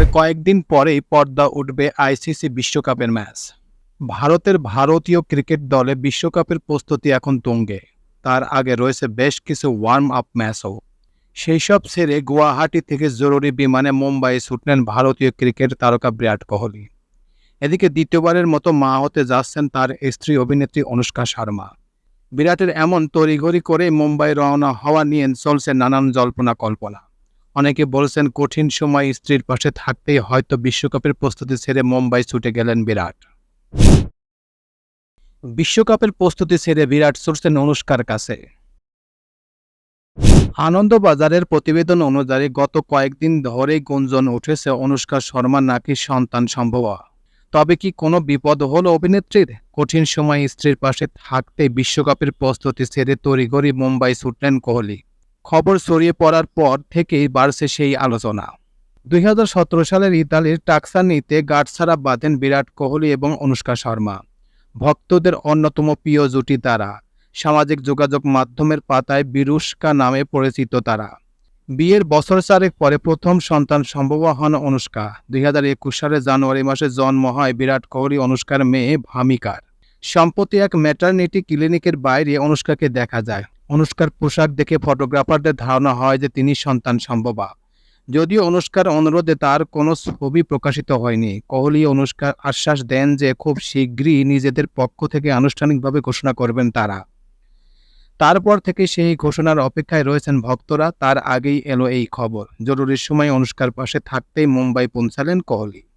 আর কয়েকদিন পরেই পর্দা উঠবে আইসিসি বিশ্বকাপের ম্যাচ। ভারতের ভারতীয় ক্রিকেট দলে বিশ্বকাপের প্রস্তুতি এখন তুঙ্গে। তার আগে রয়েছে বেশ কিছু ওয়ার্ম আপ ম্যাচও। সেই সব ছেড়ে গুয়াহাটি থেকে জরুরি বিমানে মুম্বাই ছুটলেন ভারতীয় ক্রিকেট তারকা বিরাট কোহলি। এদিকে দ্বিতীয়বারের মতো মা হতে যাচ্ছেন তার স্ত্রী অভিনেত্রী অনুষ্কা শর্মা। বিরাটের এমন তড়িঘড়ি করে মুম্বাই রওনা হওয়া নিয়ে চলছে নানান জল্পনা কল্পনা অনেকে বলছেন কঠিন সময় স্ত্রীর পাশে থাকতেই হয়তো বিশ্বকাপের প্রস্তুতি ছেড়ে মুম্বাই ছুটে গেলেন বিরাট। বিশ্বকাপের প্রস্তুতি ছেড়ে বিরাট ছুটছেন অনুষ্কার কাছে। আনন্দবাজারের প্রতিবেদন অনুযায়ী গত কয়েকদিন ধরেই গুঞ্জন উঠেছে অনুষ্কা শর্মা নাকি সন্তান সম্ভব। তবে কি কোনো বিপদ হলো অভিনেত্রীর? কঠিন সময় স্ত্রীর পাশে থাকতে বিশ্বকাপের প্রস্তুতি ছেড়ে তড়িঘড়ি মুম্বাই ছুটলেন কোহলি। খবর ছড়িয়ে পড়ার পর থেকেই বাড়ছে সেই আলোচনা। দুই হাজার সতেরো সালের ইতালির টাক্সানিতে গাঁটছাড়া বাঁধেন বিরাট কোহলি এবং অনুষ্কা শর্মা। ভক্তদের অন্যতম প্রিয় জুটি তারা। সামাজিক যোগাযোগ মাধ্যমের পাতায় বিরুষ্কা নামে পরিচিত তারা। বিয়ের বছর চারেক পরে প্রথম সন্তান সম্ভব হন অনুষ্কা। দুই হাজার একুশ সালের জানুয়ারি মাসে জন্ম হয় বিরাট কোহলি অনুষ্কার মেয়ে ভামিকার। সম্প্রতি এক ম্যাটারনিটি ক্লিনিকের বাইরে অনুষ্কাকে দেখা যায়। অনুষ্কার পোশাক দেখে ফটোগ্রাফারদের ধারণা হয় যে তিনি সন্তান সম্ভবা। যদিও অনুষ্কার অনুরোধে তার কোনো ছবি প্রকাশিত হয়নি। কোহলি অনুষ্কার আশ্বাস দেন যে খুব শীঘ্রই নিজেদের পক্ষ থেকে আনুষ্ঠানিকভাবে ঘোষণা করবেন তারা। তারপর থেকে সেই ঘোষণার অপেক্ষায় রয়েছেন ভক্তরা। তার আগেই এলো এই খবর। জরুরি সময় অনুষ্কার পাশে থাকতেই মুম্বাই পৌঁছালেন কোহলি।